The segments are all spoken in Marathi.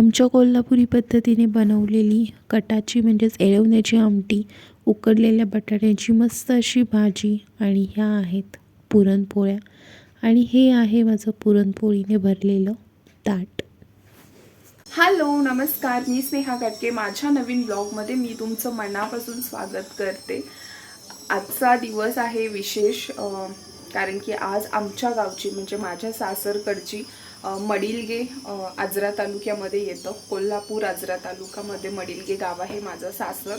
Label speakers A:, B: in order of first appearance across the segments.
A: आमच्या कोल्हापुरी पद्धतीने बनवलेली कटाची म्हणजेच एळवण्याची आमटी उकडलेल्या बटाट्याची मस्त अशी भाजी आणि ह्या आहेत पुरणपोळ्या. आणि हे आहे माझं पुरणपोळीने भरलेलं ताट.
B: हॅलो नमस्कार. मी स्नेहा काटके माझ्या नवीन ब्लॉगमध्ये मी तुमचं मनापासून स्वागत करते. आजचा दिवस आहे विशेष कारण की आज आमच्या गावची म्हणजे माझ्या सासरकडची मडिलगे आजरा तालुक्यामध्ये येतं. कोल्हापूर आजरा तालुक्यामध्ये मडिलगे गाव आहे माझं सासर.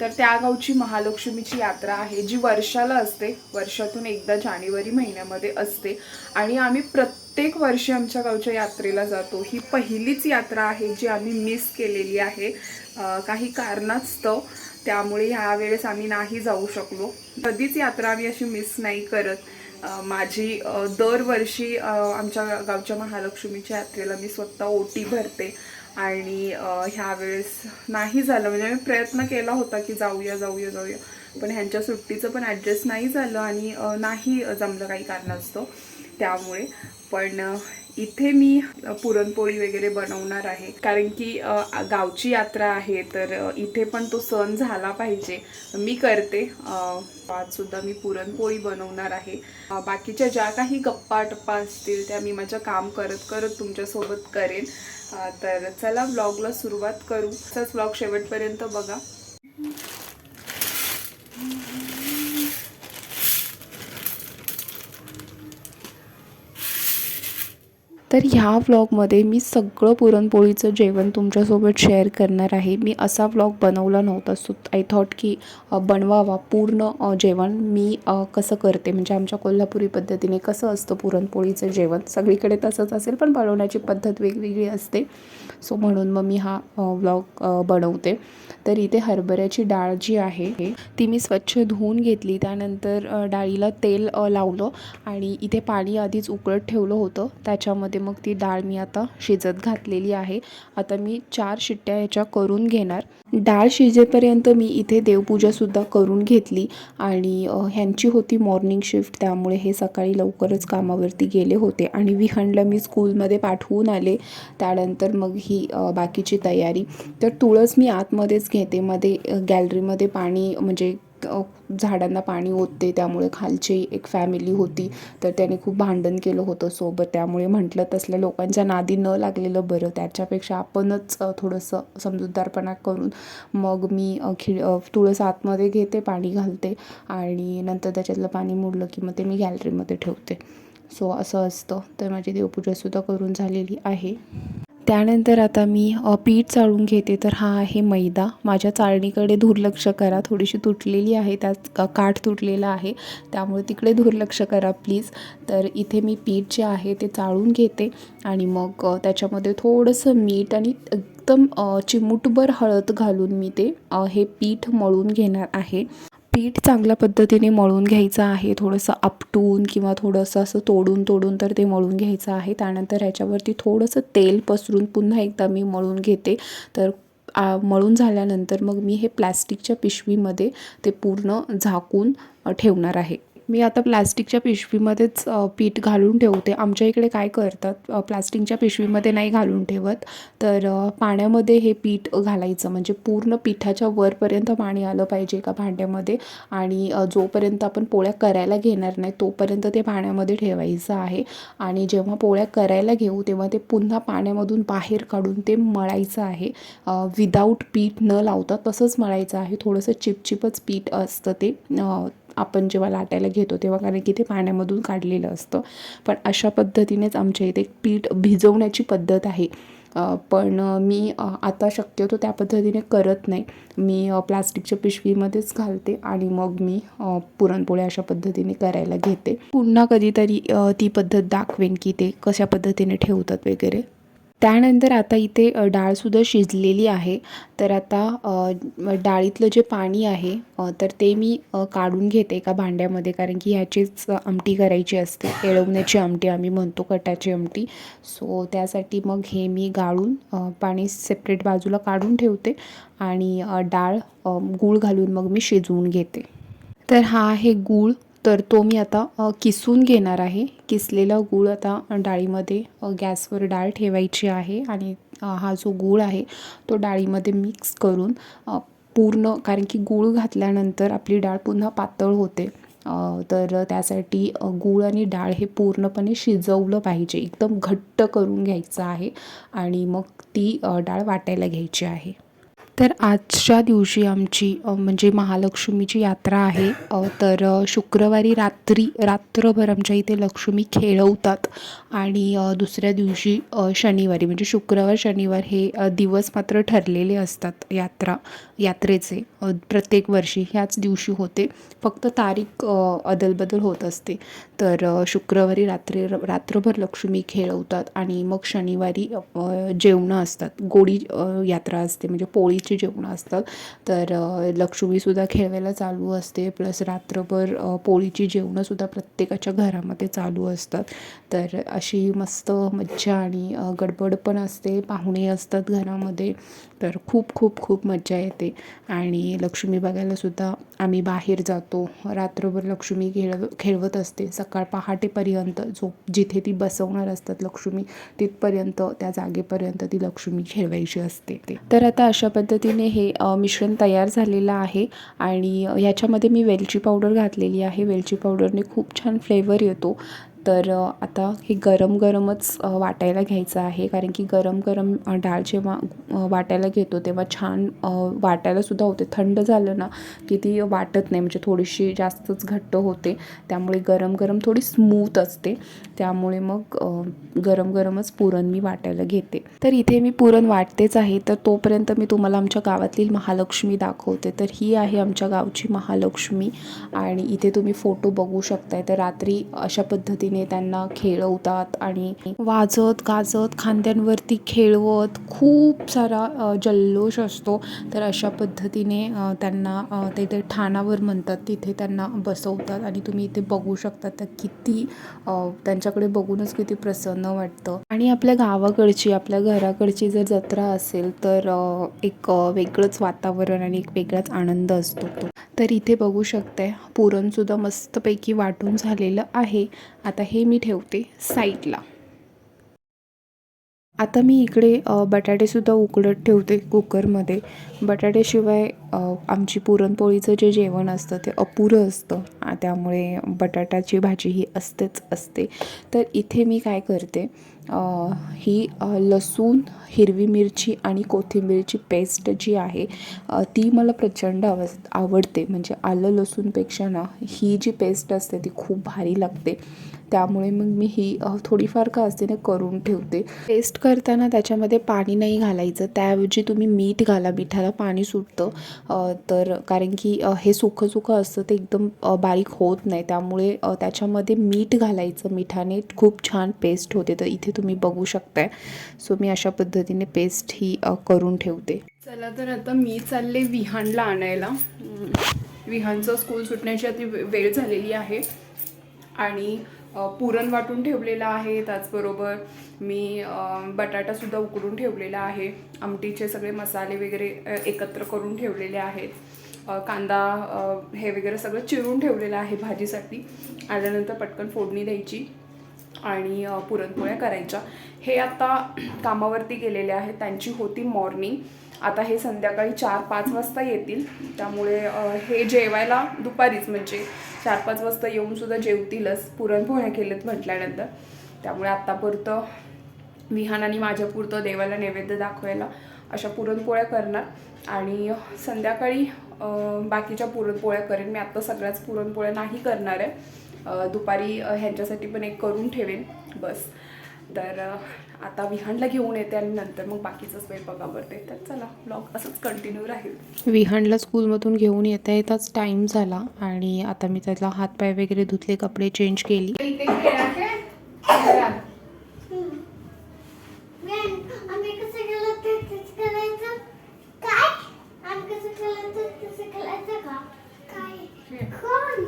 B: तर त्या गावची महालक्ष्मीची यात्रा आहे जी वर्षाला असते. वर्षातून एकदा जानेवारी महिन्यामध्ये असते. आणि आम्ही प्रत्येक वर्षी आमच्या गावच्या यात्रेला जातो. ही पहिलीच यात्रा आहे जी आम्ही मिस केलेली आहे. काही कारणास्तव. त्यामुळे ह्यावेळेस आम्ही नाही जाऊ शकलो. कधीच यात्रा आम्ही अशी मिस नाही करत. माझी दरवर्षी आमच्या गावच्या महालक्ष्मीच्या यात्रेला मी स्वतः ओटी भरते. आणि ह्यावेळेस ह्या वेळेस नाही झालं. म्हणजे मी प्रयत्न केला होता की जाऊया जाऊया जाऊया. पण ह्यांच्या सुट्टीचं पण ॲडजस्ट नाही झालं आणि नाही जमलं काही कारणास्तव त्यामुळे. पण इथे मी पुरणपोळी वगैरे बनवणार आहे. कारण की गावची यात्रा आहे तर इथे पण तो सण झाला पाहिजे. मी करते. आजसुद्धा मी पुरणपोळी बनवणार आहे. बाकीच्या ज्या काही गप्पा टप्पा असतील त्या मी माझं काम करत करत तुमच्यासोबत करेन. तर चला व्लॉगला सुरुवात करू. तसाच व्लॉग शेवटपर्यंत बघा. तर ह्या व्लॉगमध्ये मी सगळं पुरणपोळीचं जेवण तुमच्यासोबत शेअर करणार आहे. मी असा व्लॉग बनवला नव्हता सो आय थॉट की बनवावा पूर्ण जेवण मी कसं करते? म्हणजे आमच्या कोल्हापुरी पद्धतीने कसं असतं पुरणपोळीचं जेवण? सगळीकडे तसंच असेल पण बनवण्याची पद्धत वेगवेगळी असते. सो म्हणून मग मी हा व्लॉग बनवते. तर इथे हरभऱ्याची डाळ जी आहे ती मी स्वच्छ धुवून घेतली. त्यानंतर डाळीला तेल लावलं आणि इथे पाणी आधीच उकळत ठेवलं होतं. त्याच्यामध्ये मग ती डाळ मी आता शिजत घातलेली आहे. आता मी चार शिट्ट्या ह्याच्या करून घेणार. डाळ शिजेपर्यंत मी इथे देवपूजासुद्धा करून घेतली आणि ह्यांची होती मॉर्निंग शिफ्ट त्यामुळे हे सकाळी लवकरच कामावरती गेले होते आणि विहणला मी स्कूलमध्ये पाठवून आले. त्यानंतर मग ही बाकीची तयारी. तर तुळस मी आतमध्येच घेते. मध्ये गॅलरीमध्ये पाणी म्हणजे झाडांना पाणी ओतते त्यामुळे खालची एक फॅमिली होती. तर त्याने खूप भांडण केलं होतं सोबत. त्यामुळे म्हटलं तसल्या लोकांच्या नादी न लागलेलं बरं. त्याच्यापेक्षा आपणच थोडंसं समजूतदारपणा करून मग मी खि खिळ तुळस आतमध्ये घेते पाणी घालते आणि नंतर त्याच्यातलं पाणी मोडलं की मग ते मी गॅलरीमध्ये ठेवते. सो असं असतं. तर माझी देवपूजासुद्धा करून झालेली आहे. त्यानंतर आता मी पीठ चाळून घेते. तर हा आहे मैदा. माझ्या चाळणीकडे दुर्लक्ष करा. थोडीशी तुटलेली आहे. त्यात काठ तुटलेला आहे. त्यामुळे तिकडे दुर्लक्ष करा प्लीज. तर इथे मी पीठ जे आहे ते चाळून घेते. आणि मग त्याच्यामध्ये थोडंसं मीठ आणि एकदम चिमूटभर हळद घालून मी ते हे पीठ मळून घेणार आहे. पीठ चांगल्या पद्धतीने मळून घ्यायचं आहे थोडंसं आपटून किंवा थोडंसं असं तोडून तोडून तर ते मळून घ्यायचं आहे. त्यानंतर ह्याच्यावरती थोडंसं तेल पसरून पुन्हा एकदा मी मळून घेते. तर मळून झाल्यानंतर मग मी हे प्लॅस्टिकच्या पिशवीमध्ये ते पूर्ण झाकून ठेवणार आहे. मी आता प्लास्टिकच्या पिशवीमध्येच पीठ घालून ठेवते. आमच्या इकडे काय करतात प्लास्टिकच्या पिशवीमध्ये नाही घालून ठेवत. तर पाण्यामध्ये हे पीठ घालायचं. म्हणजे पूर्ण पिठाच्या वरपर्यंत पाणी आलं पाहिजे एका भांड्यामध्ये आणि जोपर्यंत आपण पोळ्या करायला घेणार नाही तोपर्यंत ते पाण्यामध्ये ठेवायचं आहे. आणि जेव्हा पोळ्या करायला घेऊ तेव्हा ते पुन्हा पाण्यामधून बाहेर काढून ते मळायचं आहे. विदाऊट पीठ न लावता तसंच मळायचं आहे. थोडंसं चिपचिपच पीठ असतं ते. आपण जेव्हा लाटायला घेतो तेव्हा कारण की ते पाण्यामधून काढलेलं असतं. पण अशा पद्धतीनेच आमच्या इथे एक पीठ भिजवण्याची पद्धत आहे. पण मी आता शक्यतो त्या पद्धतीने करत नाही. मी प्लास्टिकच्या पिशवीमध्येच घालते आणि मग मी पुरणपोळी पुरणपोळ्या अशा पद्धतीने करायला घेते. पुन्हा कधीतरी ती पद्धत दाखवेन की ते कशा पद्धतीने ठेवतात वगैरे. त्यानंतर आता इथे डाळसुद्धा शिजलेली आहे. तर आता डाळीतलं जे पाणी आहे तर ते मी काढून घेते एका भांड्यामध्ये. कारण की ह्याचीच आमटी करायची असते. एळवण्याची आमटी आम्ही म्हणतो कटाची आमटी. सो त्यासाठी मग हे मी गाळून पाणी सेपरेट बाजूला काढून ठेवते. आणि डाळ गूळ घालून मग मी शिजवून घेते. तर हा आहे गूळ. तर तो मी आता किसून घेणार आहे. किसलेला गूळ आता डाळीमध्ये गॅसवर डाळ ठेवायची आहे आणि हा जो गूळ आहे तो डाळीमध्ये मिक्स करून पूर्ण कारण की गूळ घातल्यानंतर आपली डाळ पुन्हा पातळ होते. तर त्यासाठी गूळ आणि डाळ हे पूर्णपणे शिजवलं पाहिजे. एकदम घट्ट करून घ्यायचं आहे आणि मग ती डाळ वाटायला घ्यायची आहे. तर आजच्या दिवशी आमची म्हणजे महालक्ष्मीची यात्रा आहे. तर शुक्रवारी रात्री रात्रभर आमच्या इथे लक्ष्मी खेळवतात. आणि दुसऱ्या दिवशी शनिवारी म्हणजे शुक्रवार शनिवार हे दिवस मात्र ठरलेले असतात यात्रा यात्रेचे. प्रत्येक वर्षी ह्याच दिवशी होते. फक्त तारीख अदलबदल होत असते. तर शुक्रवारी रात्री रात्रभर लक्ष्मी खेळवतात. आणि मग शनिवारी जेवणं असतात. गोडी यात्रा असते. म्हणजे पोळीची जेवणं असतात. तर लक्ष्मीसुद्धा खेळवायला चालू असते. प्लस रात्रभर पोळीची जेवणंसुद्धा प्रत्येकाच्या घरामध्ये चालू असतात. तर अशी मस्त मज्जा आणि गडबड पण असते. पाहुणे असतात घरामध्ये. तर खूप खूप खूप मज्जा येते. आणि लक्ष्मी बघायलासुद्धा आम्ही बाहेर जातो. रात्रभर लक्ष्मी खेळ खेळवत असते. सकाळ पहाटेपर्यंत जो जिथे ती बसवणार असतात लक्ष्मी तिथपर्यंत त्या जागेपर्यंत ती लक्ष्मी खेळवायची असते ते. तर आता अशा पद्धतीने पद्धतीने हे मिश्रण तयार झालेलं आहे आणि ह्याच्यामध्ये मी वेलची पावडर घातलेली आहे. वेलची पावडरने खूप छान फ्लेवर येतो. तर आता हे गरम गरमच वाटायला घ्यायचं आहे. कारण की गरम गरम डाळ जेव्हा वाटायला घेतो तेव्हा छान वाटायलासुद्धा होते. थंड झालं ना की ती वाटत नाही. म्हणजे थोडीशी जास्तच घट्ट होते. त्यामुळे गरम गरम थोडी स्मूथ असते. त्यामुळे मग गरम गरमच पुरण मी वाटायला घेते. तर इथे मी पुरण वाटतेच आहे. तर तोपर्यंत मी तुम्हाला आमच्या गावातील महालक्ष्मी दाखवते. तर ही आहे आमच्या गावची महालक्ष्मी. आणि इथे तुम्ही फोटो बघू शकताय. तर रात्री अशा पद्धतीने त्यांना खेळवतात आणि वाजत गाजत खांद्यांवरती खेळवत खूप सारा जल्लोष असतो. तर अशा पद्धतीने त्यांना ते ते ठाणावर म्हणतात तिथे त्यांना बसवतात आणि तुम्ही इथे बघू शकता तर किती त्यांच्याकडे बघूनच किती प्रसन्न वाटतं. आणि आपल्या गावाकडची आपल्या घराकडची जर जत्रा असेल तर एक वेगळंच वातावरण आणि एक वेगळाच आनंद असतो तो. तर इथे बघू शकते पुरणसुद्धा मस्तपैकी वाटून झालेलं आहे. आता हे मी ठेवते साईडला आता मी इकडे बटाटेसुद्धा उकडत ठेवते कुकरमध्ये. बटाट्याशिवाय आमची पुरणपोळीचं जे जेवण असतं ते अपुरं असतं. त्यामुळे बटाट्याची भाजी ही असतेच असते. तर इथे मी काय करते ही लसूण हिरवी मिरची आणि कोथिंबीरची पेस्ट जी आहे ती मला प्रचंड आव आवडते. म्हणजे आलं लसूणपेक्षा ना ही जी पेस्ट असते ती खूप भारी लागते. त्यामुळे मग मी ही थोडीफार का असते ना करून ठेवते. पेस्ट करताना त्याच्यामध्ये पाणी नाही घालायचं. त्याऐवजी तुम्ही मीठ घाला मिठाला पाणी सुटतं. तर कारण की हे सुकं सुकं असतं ते एकदम बारीक होत नाही. त्यामुळे त्याच्यामध्ये मीठ घालायचं. मिठाने खूप छान पेस्ट होते. तर इथे तुम्ही बघू शकताय. सो मी अशा पद्धतीने पेस्ट ही करून ठेवते. चला तर आता मी चालले विहानला आणायला. विहानचं स्कूल सुटण्याची आता वे- वेळ झालेली आहे. आणि पुरण वाटून ठेवलेलं आहे त्याचबरोबर मी बटाटासुद्धा उकडून ठेवलेला आहे. आमटीचे सगळे मसाले वगैरे एकत्र करून ठेवलेले आहेत. कांदा हे वगैरे सगळं चिरून ठेवलेलं आहे भाजीसाठी. आल्यानंतर पटकन फोडणी द्यायची आणि पुरणपोळ्या करायच्या. हे आता कामावरती गेलेले आहेत. त्यांची होती मॉर्निंग. आता हे संध्याकाळी चार पाच वाजता येतील. त्यामुळे हे जेवायला दुपारीच म्हणजे चार पाच वाजता येऊन सुद्धा जेवतीलच. पुरणपोळ्या केलेत म्हटल्यानंतर. त्यामुळे आत्तापुरतं विहान आणि माझ्यापुरतं देवाला नैवेद्य दाखवायला अशा पुरणपोळ्या करणार. आणि संध्याकाळी बाकीच्या पुरणपोळ्या करेन. मी आत्ता सगळ्याच पुरणपोळ्या नाही करणार आहे. दुपारी ह्यांच्यासाठी पण एक करून ठेवेन. बस. तर आता विहानला घेऊन येते आणि नंतर मग बाकीचं स्वयंपाक आवडते तर चला ब्लॉग असंच कंटिन्यू राहील. विहानला स्कूलमधून घेऊन येता येताच टाईम झाला आणि आता मी त्याला हातपाय वगैरे धुतले कपडे चेंज केली
C: मॅम, आम्ही कसं केलं ते तेच करायचं काय आम्ही कसं केलं ते तसं करायचं का काय कोण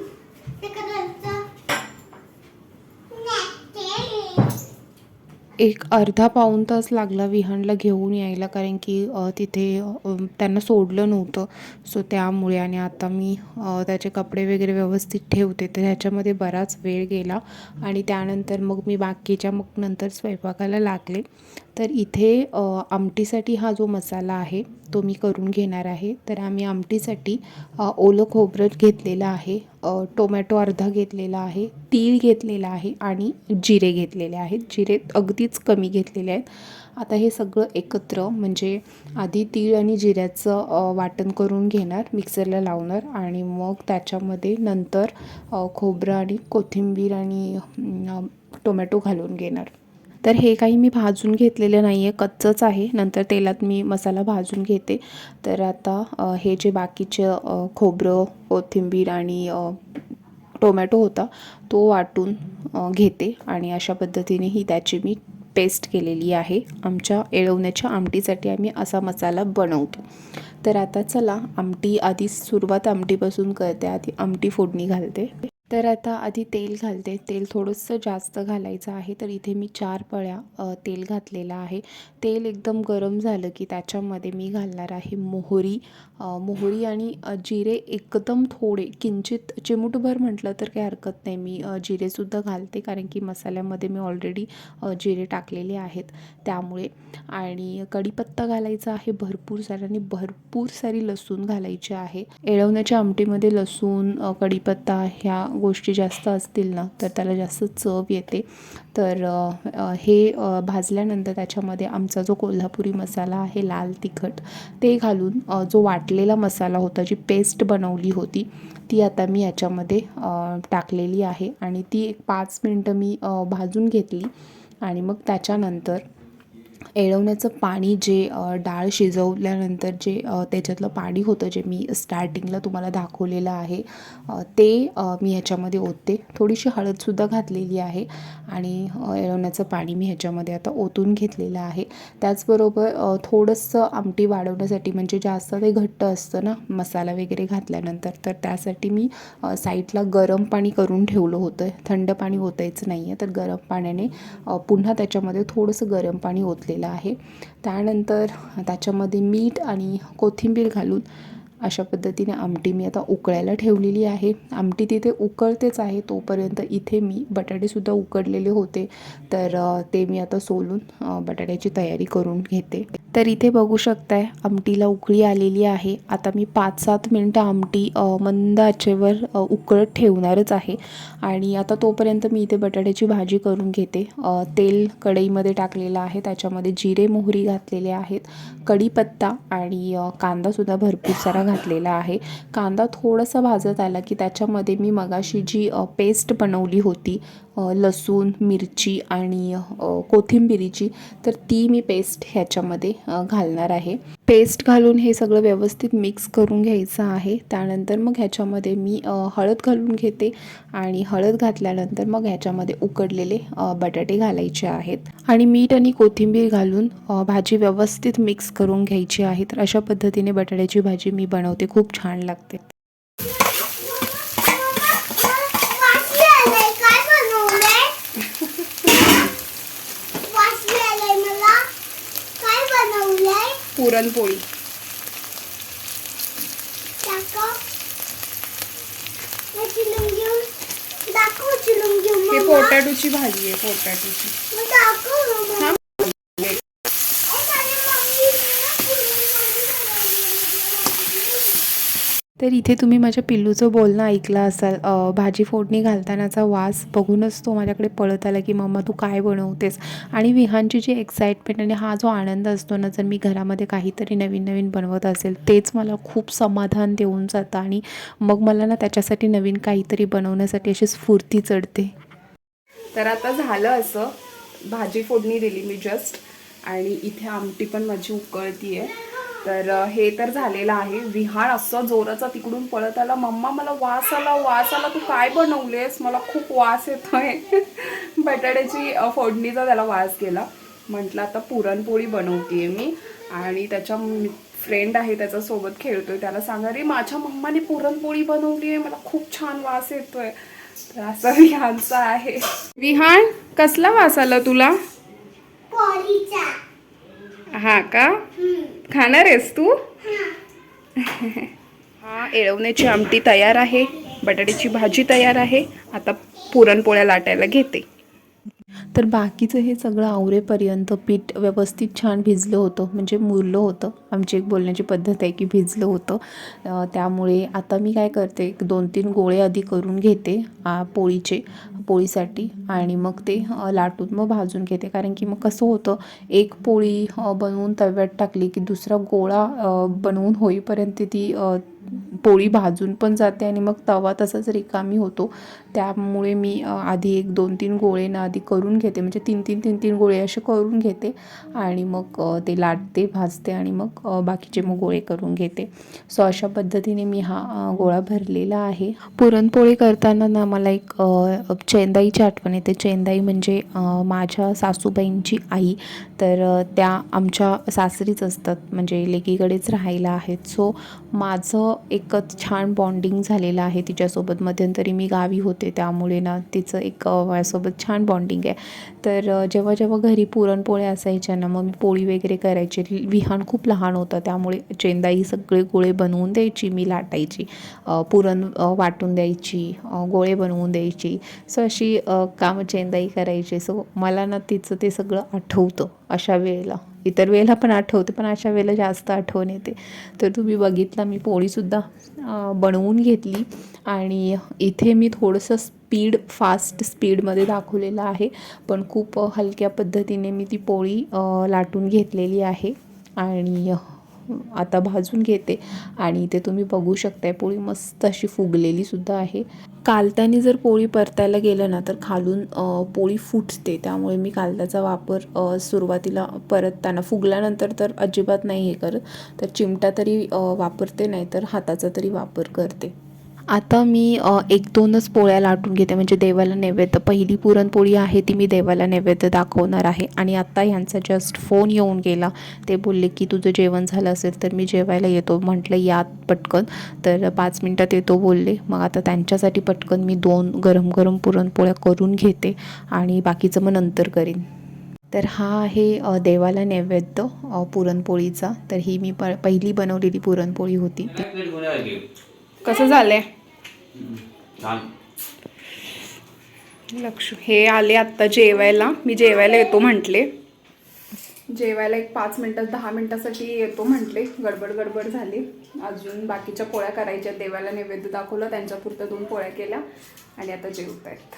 C: ते करायचं नाही.
B: एक अर्धा पाऊण तास लागला विहानला घेऊन यायला कारण की तिथे त्यांना सोडलं नव्हतं. सो त्यामुळे आणि आता मी त्याचे कपडे वगैरे व्यवस्थित ठेवते. तर ह्याच्यामध्ये बराच वेळ गेला आणि त्यानंतर मग मी बाकीच्या मग नंतर स्वयंपाकाला लागले. तर इथे आमटीसाठी हा जो मसाला आहे तो मी करून घेणार आहे. तर आम्ही आमटीसाठी ओलं खोबरं घेतलेलं आहे. टोमॅटो अर्धा घेतलेला आहे तीळ घेतलेला आहे आणि जिरे घेतलेले आहेत. जिरे अगदीच कमी घेतलेले आहेत. आता हे सगळं एकत्र म्हणजे आधी तीळ आणि जिऱ्याचं वाटण करून घेणार मिक्सरला लावणार आणि मग त्याच्यामध्ये नंतर खोबरं आणि कोथिंबीर आणि टोमॅटो घालून घेणार. तर हे काही मी भाजून घेतलेलं नाही आहे कच्चंच आहे. नंतर तेलात मी मसाला भाजून घेते. तर आता हे जे बाकीचे खोबरं कोथिंबीर आणि टोमॅटो होता तो वाटून घेते. आणि अशा पद्धतीने ही त्याची मी पेस्ट केलेली आहे. आमच्या येळवण्याच्या आमटीसाठी आम्ही असा मसाला बनवतो. तर आता चला आमटी आधी सुरुवात आमटीपासून करते. आधी आमटी फोडणी घालते. तर आता आधी तेल घालते. तेल थोडंसं जास्त घालायचं आहे तर इथे मी चार पळ्या तेल घातलेलं आहे. तेल एकदम गरम झालं की त्याच्यामध्ये मी घालणार आहे मोहरी मोहरी आणि जिरे एकदम थोडे किंचित चिमूटभर म्हटलं तर काही हरकत नाही. मी जिरेसुद्धा घालते कारण की मसाल्यामध्ये मी ऑलरेडी जिरे टाकलेले आहेत त्यामुळे. आणि कढीपत्ता घालायचा आहे भरपूर सारा आणि भरपूर सारी लसूण घालायची आहे. एळवण्याच्या आमटीमध्ये लसूण कढीपत्ता ह्या गोष्टी जास्त असतील ना तर त्याला जास्त चव येते. तर हे भाजल्यानंतर त्याच्यामध्ये आमचा जो कोल्हापुरी मसाला आहे लाल तिखट ते घालून जो वाट वाटलेला मसाला होता जी पेस्ट बनवली होती ती आता मी याच्यामध्ये टाकलेली आहे. आणि ती एक पाच मिनटं मी भाजून घेतली. आणि मग त्याच्यानंतर एळवण्याचं पाणी जे डाळ शिजवल्यानंतर जे त्याच्यातलं पाणी होतं जे मी स्टार्टिंगला तुम्हाला दाखवलेलं आहे ते मी ह्याच्यामध्ये ओतते. थोडीशी हळदसुद्धा घातलेली आहे आणि एळवण्याचं पाणी मी ह्याच्यामध्ये आता ओतून घेतलेलं आहे. त्याचबरोबर थोडंसं आमटी वाढवण्यासाठी म्हणजे जास्त ते घट्ट असतं ना मसाला वगैरे घातल्यानंतर तर त्यासाठी मी साईडला गरम पाणी करून ठेवलं होतं. थंड पाणी ओतायचं नाही आहे तर गरम पाण्याने पुन्हा त्याच्यामध्ये थोडंसं गरम पाणी ओतलं ओतलेलं आहे. त्यानंतर त्याच्यामध्ये मीठ आणि कोथिंबीर घालून अशा पद्धतीने आमटी मी आता उकळायला ठेवलेली आहे. आमटी तिथे उकळतेच आहे तोपर्यंत इथे मी बटाटेसुद्धा उकडलेले होते. तर ते मी आता सोलून बटाट्याची तयारी करून घेते. तर इथे बघू शकताय आमटीला उकळी आलेली आहे. आता मी पाच सात मिनटं आमटी मंद आचेवर उकळत ठेवणारच आहे. आणि आता तोपर्यंत मी इथे बटाट्याची भाजी करून घेते. तेल कढईमध्ये टाकलेलं आहे. त्याच्यामध्ये जिरे मोहरी घातलेले आहेत. कढीपत्ता आणि कांदासुद्धा भरपूर सारा घातलेला आहे. कांदा थोडासा भाजत आला की त्याच्यामध्ये मी मगाशी जी पेस्ट बनवली होती लसूण मिरची आणि कोथिंबिरीची तर ती मी पेस्ट ह्याच्यामध्ये घालणार आहे. पेस्ट घालून हे सगळं व्यवस्थित मिक्स करून घ्यायचं आहे. त्यानंतर मग ह्याच्यामध्ये मी हळद घालून घेते आणि हळद घातल्यानंतर मग ह्याच्यामध्ये उकडलेले बटाटे घालायचे आहेत. आणि मीठ आणि कोथिंबीर घालून भाजी व्यवस्थित मिक्स करून घ्यायची आहे. तर अशा पद्धतीने बटाट्याची भाजी मी बनवते. खूप छान लागते. पुरणपोळी.
C: हे
B: हे. पोटॅटोची भाजी आहे पोटॅटोची
C: मग दाखव ना मग. ए, माझी मम्मी ना पुरणपोळी बनवली.
B: तर इथे तुम्ही माझ्या पिल्लूचं बोलणं ऐकलं असाल. भाजी फोडणी घालतानाचा वास बघूनच तो माझ्याकडे पळत आला की मम्मा तू काय बनवतेस? आणि विहानची जी एक्साइटमेंट आणि हा जो आनंद असतो ना जर मी घरामध्ये काहीतरी नवीन नवीन बनवत असेल तेच मला खूप समाधान देऊन जातं आणि मग मला ना त्याच्यासाठी नवीन काहीतरी बनवण्यासाठी अशी स्फूर्ती चढते. तर आता झालं असं. भाजी फोडणी दिली मी जस्ट आणि इथे आमटी पण माझी उकळती आहे तर हे तर झालेलं आहे. विहान असं जोराचा तिकडून पळत आला. मम्मा मला वास आला वास आला. तू काय बनवलेस? मला खूप वास येतोय. बटाट्याची फोडणीचा त्याला वास गेला. म्हटलं आता पुरणपोळी बनवतीये मी. आणि त्याच्या फ्रेंड आहे त्याच्यासोबत खेळतोय. त्याला सांगा रे माझ्या मम्माने पुरणपोळी बनवली आहे मला खूप छान वास येतोय. तर असा विहानचा आहे. विहान कसला वास आला तुला? हा का. खाणार आहेस तू? हा एळवण्याची आमटी तयार आहे बटाट्याची भाजी तयार आहे. आता पुरणपोळ्या लाटायला घेते. तर बाकीचं हे सगळं आवरेपर्यंत पीठ व्यवस्थित छान भिजलं होतं म्हणजे मुरलं होतं. आमची एक बोलण्याची पद्धत आहे की भिजलं होतं. त्यामुळे आता मी काय करते दोन तीन गोळे आधी करून घेते पोळीचे पोळीसाठी. आणि मग ते लाटून मग भाजून घेते. कारण की मग कसं होतं एक पोळी बनवून तव्यात टाकली की दुसरा गोळा बनवून होईपर्यंत ती पोळी भाजून पण जाते आणि मग तवा तसाच रिकामी होतो. त्यामुळे मी आधी एक दोन तीन गोळे ना आधी करून घेते. म्हणजे तीन तीन तीन तीन गोळे असे करून घेते आणि मग ते लाटते भाजते आणि मग बाकीचे मग गोळे करून घेते. सो अशा पद्धतीने मी हा गोळा भरलेला आहे. पुरणपोळी करताना ना मला एक चेंदाईची आठवण येते. चेंदाई म्हणजे माझ्या सासूबाईंची आई. तर त्या आमच्या सासरीच असतात. म्हणजे लेकीकडेच राहायला आहेत. सो माझं एकच छान बॉन्डिंग झालेलं आहे तिच्यासोबत. मध्यंतरी मी गावी होते. त्यामुळे ना तिचं एक माझ्यासोबत छान बॉन्डिंग आहे. तर जेव्हा जेव्हा घरी पुरणपोळ्या असायच्या ना मग मी पोळी वगैरे करायची. विहान खूप लहान होतं. त्यामुळे चेंदाई सगळे गोळे बनवून द्यायची. मी लाटायची. पुरण वाटून द्यायची. गोळे बनवून द्यायची. सो अशी कामं चेंदाई करायची. सो मला ना तिचं ते सगळं आठवतं. अशा वेळेला. इतर वेळेला पण आठवते पण अशा वेळेला जास्त आठवण येते. तर तुम्ही बघितला मी पोळीसुद्धा बनवून घेतली. आणि इथे मी थोडंसं स्पीड फास्ट स्पीडमध्ये दाखवलेलं आहे. पण खूप हलक्या पद्धतीने मी ती पोळी लाटून घेतलेली आहे. आणि आता भाजून घेते. आणि इथे तुम्ही बघू शकताय पोळी मस्त अशी फुगलेली सुद्धा आहे. कालत्याने जर पोळी परतायला गेलं ना तर खालून पोळी फुटते. त्यामुळे मी कालत्याचा वापर सुरुवातीला परतताना फुगल्यानंतर तर अजिबात नाही हे करत. तर चिमटा तरी वापरते नाही तर हाताचा तरी वापर करते. आता मी एक दोनच पोळ्या लाटून घेते म्हणजे देवाला नैवेद्य. पहिली पुरणपोळी आहे ती मी देवाला नैवेद्य दाखवणार आहे. आणि आत्ता ह्यांचा जस्ट फोन येऊन गेला. ते बोलले की तुझं जेवण झालं असेल तर मी जेवायला येतो. म्हटलं यात पटकन. तर पाच मिनटात येतो बोलले. मग आता त्यांच्यासाठी पटकन मी दोन गरम गरम पुरणपोळ्या करून घेते आणि बाकीचं मग नंतर करीन. तर हा आहे देवाला नैवेद्य पुरणपोळीचा. तर ही मी प पहिली बनवलेली पुरणपोळी होती. कसं झालंय? लक्ष हे आले आत्ता जेवायला. मी जेवायला येतो म्हटले. जेवायला एक पाच मिनटात दहा मिनटासाठी येतो म्हटले. गडबड गडबड झाली. अजून बाकीच्या पोळ्या करायच्या देवाला नैवेद्य दाखवलं. त्यांच्यापुरत्या दोन पोळ्या केल्या. आणि आता जेवत आहेत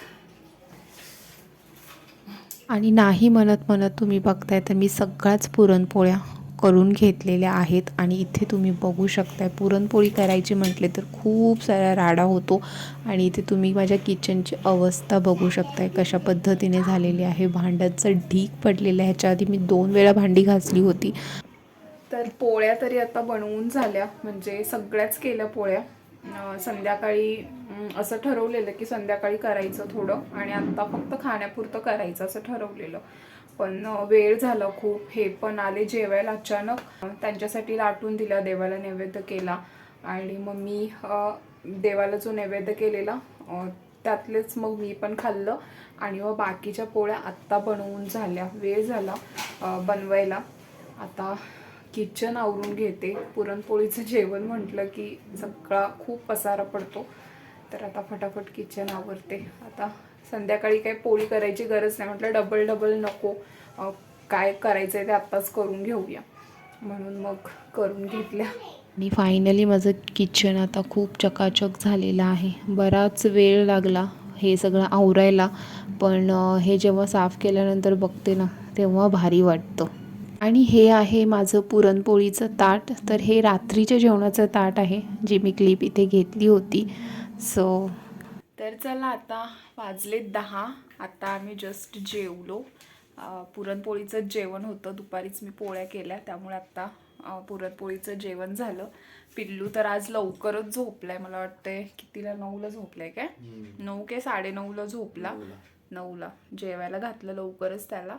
B: आणि नाही म्हणत म्हणत तुम्ही बघताय तर मी सगळ्याच पुरणपोळ्या करून घेतलेल्या आहेत आणि इथे तुम्ही बघू शकताय. पुरणपोळी करायची म्हटले तर खूप सारा राडा होतो आणि इथे तुम्ही माझ्या किचनची अवस्था बघू शकताय. कशा पद्धतीने झालेली आहे. भांड्याचं ढीक पडलेलं आहे. ह्याच्या आधी मी दोन वेळा भांडी घासली होती. तर पोळ्या तरी आता बनवून झाल्या. म्हणजे सगळ्याच केल्या पोळ्या. संध्याकाळी असं ठरवलेलं की संध्याकाळी करायचं थोडं आणि आता फक्त खाण्यापुरतं करायचं असं ठरवलेलं. पण वेळ झाला खूप. हे पण आले जेवायला अचानक. त्यांच्यासाठी लाटून दिला देवाला नैवेद्य केला. आणि मग मी देवाला जो नैवेद्य केलेला त्यातलेच मग मी पण खाल्लं. आणि मग बाकीच्या पोळ्या आत्ता बनवून झाल्या. वेळ झाला बनवायला. आता किचन आवरून घेते. पुरणपोळीचं जेवण म्हटलं की सगळा खूप पसारा पडतो. तर आता फटाफट किचन आवरते. आता संध्याकाळी काही पोळी करायची गरज नाही. म्हटलं डबल डबल नको. काय करायचं आहे ते आत्ताच करून घेऊया. म्हणून मग करून घेतल्या. आणि फायनली माझं किचन आता खूप चकाचक झालेलं आहे. बराच वेळ लागला हे सगळं आवरायला. पण हे जेव्हा साफ केल्यानंतर बघते ना तेव्हा भारी वाटतं. आणि हे आहे माझं पुरणपोळीचं ताट. तर हे रात्रीच्या जेवणाचं ताट आहे जी मी क्लिप इथे घेतली होती. सो तर चला आता वाजले दहा. आता आम्ही जस्ट जेवलो. पुरणपोळीचं जेवण होतं. दुपारीच मी पोळ्या केल्या. त्यामुळे आत्ता पुरणपोळीचं जेवण झालं. पिल्लू तर आज लवकरच झोपलाय. मला वाटतंय कितीला? नऊला झोपलाय काय? नऊ के साडेनऊला झोपला. नऊला. जेवायला घातलं लवकरच त्याला.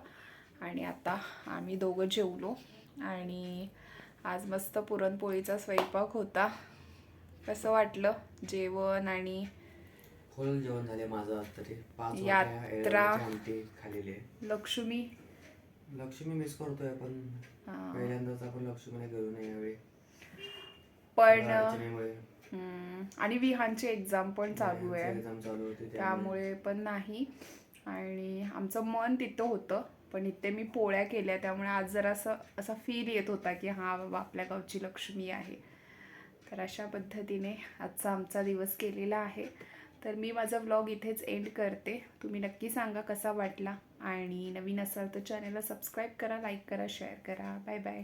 B: आणि आता आम्ही दोघं जेवलो. आणि आज मस्त पुरणपोळीचा स्वयंपाक होता. कसं वाटलं? जेवण आणि
D: फुल जेवण झाले माझं आज तरी. पाच
B: यात्रा.
D: आमटी आहे.
B: लक्ष्मी?
D: लक्ष्मी मिस करतोय पण. पहिल्यांदाच आपण लक्ष्मीला घेऊ नये यावेळी.
B: पण आणि विहानची एक्झाम पण चालू आहे. त्यामुळे. पण नाही.
E: आणि आमचं मन तिथं होतं पण इथे मी पोळ्या केल्या त्यामुळे आज जरा असं असा फील येत होता की हां बाबा आपल्या गावची लक्ष्मी आहे. तर अशा पद्धतीने आजचा आमचा दिवस केलेला आहे. तर मी माझा व्लॉग इथेच एंड करते. तुम्ही नक्की सांगा कसा वाटला. आणि नवीन असाल तर चॅनलला सबस्क्राईब करा लाईक करा शेअर करा. Bye bye